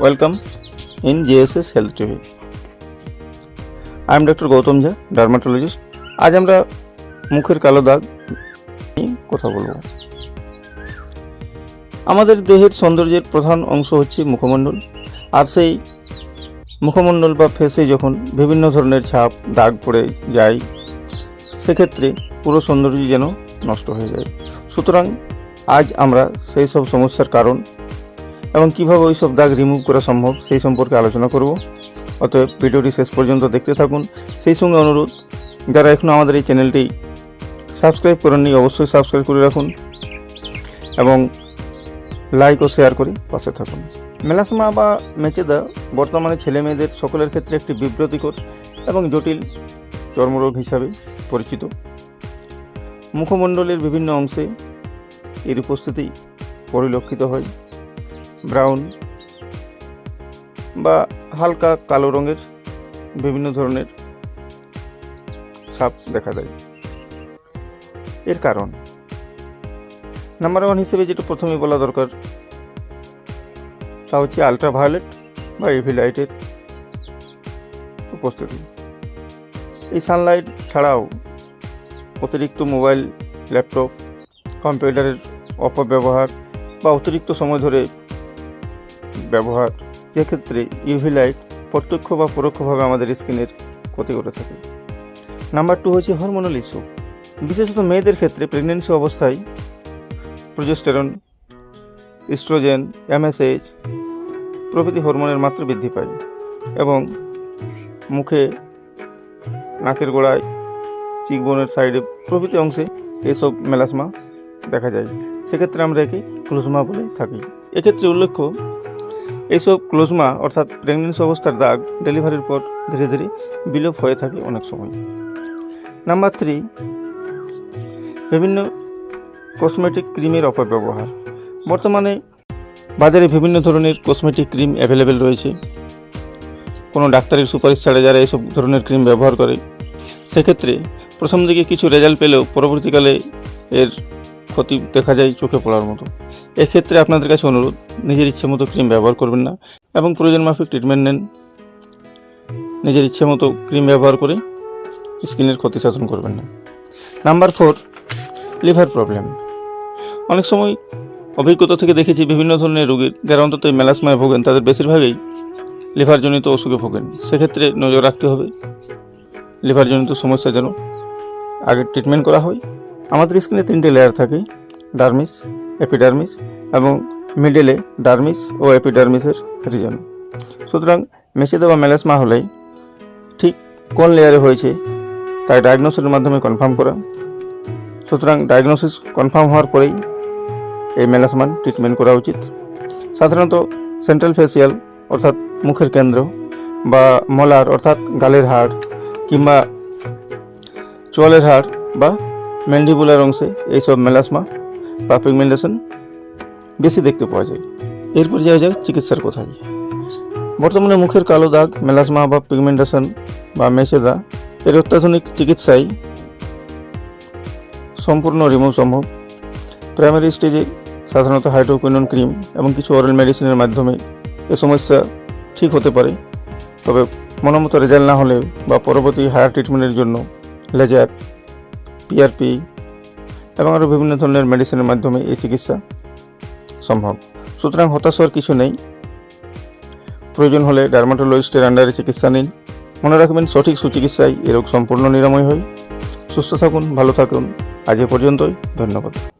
Welcome in JSS Health TV. I am Dr. Gautam Jha dermatologist আজ আমরা মুখের কালো দাগ নিয়ে কথা বলব আমাদের দেহের সৌন্দর্যের প্রধান অংশ হচ্ছে মুখমণ্ডল আর সেই মুখমণ্ডল বা ফেসে যখন বিভিন্ন ধরনের ছাপ, দাগ পড়ে যায়, সেক্ষেত্রে পুরো সৌন্দর্য যেন নষ্ট হয়ে যায় সুতরাং আজ আমরা সেই সব সমস্যার কারণ এবং কীভাবে ওই সব দাগ রিমুভ করা সম্ভব, সেই সম্পর্কে আলোচনা করব। অতএব ভিডিওটি শেষ পর্যন্ত দেখতে থাকুন। সেই সঙ্গে অনুরোধ, যারা এখনও আমাদের এই চ্যানেলটি সাবস্ক্রাইব করেননি, অবশ্যই সাবস্ক্রাইব করে রাখুন এবং লাইক ও শেয়ার করে পাশে থাকুন। মেলাসমা বা মেচেদা বর্তমানে ছেলে মেয়েদের সকলের ক্ষেত্রে একটি বিব্রতিকর এবং জটিল চর্মরোগ হিসাবে পরিচিত। মুখমণ্ডলের বিভিন্ন অংশে এর উপস্থিতি পরিলক্ষিত হয়। ব্রাউন বা হালকা কালো রঙের বিভিন্ন ধরনের ছাপ দেখা দেয়। এর কারণ। নাম্বার ওয়ান হিসেবে যেটা প্রথমেই বলা দরকার, তা হচ্ছে আলট্রাভায়োলেট বা এভি লাইটের উপস্থিতি। এই সানলাইট ছাড়াও অতিরিক্ত মোবাইল ল্যাপটপ কম্পিউটারের অপব্যবহার বা অতিরিক্ত সময় ধরে ব্যবহার, যেক্ষেত্রে ইউভি লাইট প্রত্যক্ষ বা পরোক্ষভাবে আমাদের স্কিনের ক্ষতি করে থাকে। নাম্বার টু হচ্ছে হরমোনাল ইস্যু। বিশেষত মেয়েদের ক্ষেত্রে প্রেগনেন্সি অবস্থায় প্রোজেস্টেরন, ইস্ট্রোজেন, এমএসএইচ প্রভৃতি হরমোনের মাত্রা বৃদ্ধি পায় এবং মুখে, নাকের গোড়ায়, চিকবোনের সাইডে প্রভৃতি অংশে এসব মেলাসমা দেখা যায়। সেক্ষেত্রে আমরা একে ক্লোজমা বলে থাকি। এক্ষেত্রে উল্লেখ্য এইসব ক্লোজমা, অর্থাৎ প্রেগনেন্সি অবস্থার দাগ ডেলিভারির পর ধীরে ধীরে বিলোপ হয়ে থাকে অনেক সময়। নাম্বার থ্রি বিভিন্ন কসমেটিক ক্রিমের অপব্যবহার। বর্তমানে বাজারে বিভিন্ন ধরনের কসমেটিক ক্রিম অ্যাভেলেবেল রয়েছে। কোনো ডাক্তারের সুপারিশ ছাড়া যারা এইসব ধরনের ক্রিম ব্যবহার করে, সেক্ষেত্রে প্রথম দিকে কিছু রেজাল্ট পেলেও পরবর্তীকালে এর ক্ষতি দেখা যায় চোখে পড়ার মতো। এক্ষেত্রে আপনাদের কাছে অনুরোধ, নিজের ইচ্ছে মতো ক্রিম ব্যবহার করবেন না এবং প্রয়োজন মাফিক ট্রিটমেন্ট নেন। নিজের ইচ্ছে মতো ক্রিম ব্যবহার করে স্কিনের ক্ষতি সাধন করবেন না। নাম্বার ফোর লিভার প্রবলেম অনেক সময় অভিজ্ঞতা থেকে দেখেছি বিভিন্ন ধরনের রোগীর, যারা অন্তত মেলাসমায় ভোগেন, তাদের বেশিরভাগই লিভারজনিত অসুখে ভোগেন। সেক্ষেত্রে নজর রাখতে হবে লিভারজনিত সমস্যা যেন আগে ট্রিটমেন্ট করা হয়। আমাদের স্কিনে তিনটে লেয়ার থাকে ডার্মিস এপিডার্মিস এবং মিডলে ডার্মিস ও এপিডার্মিসের রিজন সুতরাং মেসেদা বা মেলাসমা হলেই ঠিক কোন লেয়ারে হয়েছে তাই ডায়াগনোসিসের মাধ্যমে কনফার্ম করা। সুতরাং ডায়াগনোসিস কনফার্ম হওয়ার পরেই এই মেলাসমান ট্রিটমেন্ট করা উচিত। সাধারণত সেন্ট্রাল ফেসিয়াল অর্থাৎ মুখের কেন্দ্র বা মলার অর্থাৎ গালের হাড় কিংবা চোয়ালের হাড় বা ম্যান্ডিবুলার অংশে এইসব মেলাসমা বা পিগমেন্টেশন বেশি দেখতে পাওয়া যায়। এরপর যাওয়া যাক চিকিৎসার কথায়। বর্তমানে মুখের কালো দাগ মেলাসমা বা পিগমেন্টেশন বা মেসেদা, এর অত্যাধুনিক চিকিৎসায় সম্পূর্ণ রিমুভ সম্ভব। প্রাইমারি স্টেজে সাধারণত হাইড্রোকুইনন ক্রিম এবং কিছু অরেল মেডিসিনের মাধ্যমে এ সমস্যা ঠিক হতে পারে। তবে মনোমতো রেজাল্ট না হলে বা পরবর্তী হায়ার ট্রিটমেন্টের জন্য লেজার, পিআরপি এবং আরও বিভিন্ন ধরনের মেডিসিনের মাধ্যমে এই চিকিৎসা সম্ভব। সুতরাং হতাশ হওয়ার কিছু নেই। প্রয়োজন হলে ডার্মাটোলজিস্টের আন্ডারে চিকিৎসা নিন। মনে রাখবেন সঠিক সুচিকিৎসায় এ রোগ সম্পূর্ণ নিরাময় হয়। সুস্থ থাকুন, ভালো থাকুন। আজ এ পর্যন্তই। ধন্যবাদ।